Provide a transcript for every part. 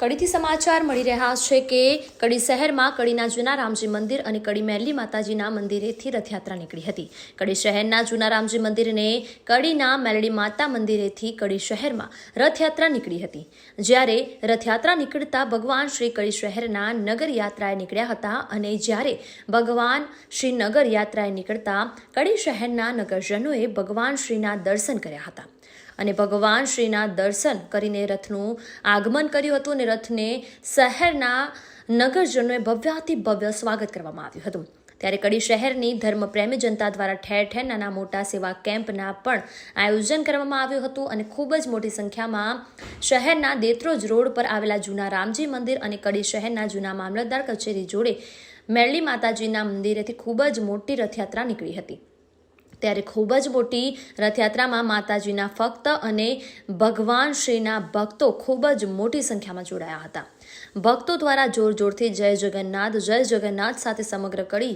કડીથી સમાચાર મળી રહ્યા છે કે કડી શહેરમાં કડીના જૂના રામજી મંદિર અને કડી મહેલી માતાજીના મંદિરેથી રથયાત્રા નીકળી હતી. કડી શહેરના જૂના રામજી મંદિરને કડીના મેલડી માતા મંદિરેથી કડી શહેરમાં રથયાત્રા નીકળી હતી. જ્યારે રથયાત્રા નીકળતા ભગવાન શ્રી કડી શહેરના નગર યાત્રાએ નીકળ્યા હતા અને જ્યારે ભગવાન શ્રી નગર યાત્રાએ નીકળતા કડી શહેરના નગરજનોએ ભગવાન શ્રીના દર્શન કર્યા હતા. અને ભગવાન શ્રીના દર્શન કરીને રથનું આગમન કર્યું હતું અને રથને શહેરના નગરજનોએ ભવ્યાથી ભવ્ય સ્વાગત કરવામાં આવ્યું હતું. ત્યારે કડી શહેરની ધર્મપ્રેમી જનતા દ્વારા ઠેર ઠેર નાના મોટા સેવા કેમ્પના પણ આયોજન કરવામાં આવ્યું હતું અને ખૂબ જ મોટી સંખ્યામાં શહેરના દેત્રોજ રોડ પર આવેલા જૂના રામજી મંદિર અને કડી શહેરના જૂના મામલતદાર કચેરી જોડે મેરલી માતાજીના મંદિરેથી ખૂબ જ મોટી રથયાત્રા નીકળી હતી. ત્યારે ખૂબ જ મોટી રથયાત્રામાં માતાજીના ફક્ત અને ભગવાન શ્રીના ભક્તો ખૂબ જ મોટી સંખ્યામાં જોડાયા હતા. ભક્તો દ્વારા જોર જોરથી જય જગન્નાથ જય જગન્નાથ સાથે સમગ્ર કડી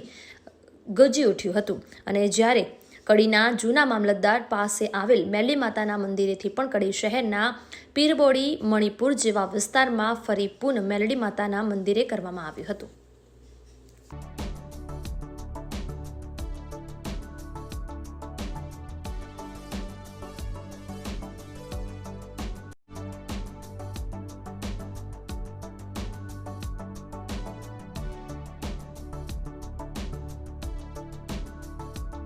ગજી ઉઠ્યું હતું અને જ્યારે કડીના જૂના મામલતદાર પાસે આવેલ મેલી માતાના મંદિરેથી પણ કડી શહેરના પીરબોડી, મણિપુર જેવા વિસ્તારમાં ફરી પુન મેલડી માતાના મંદિરે કરવામાં આવ્યું હતું.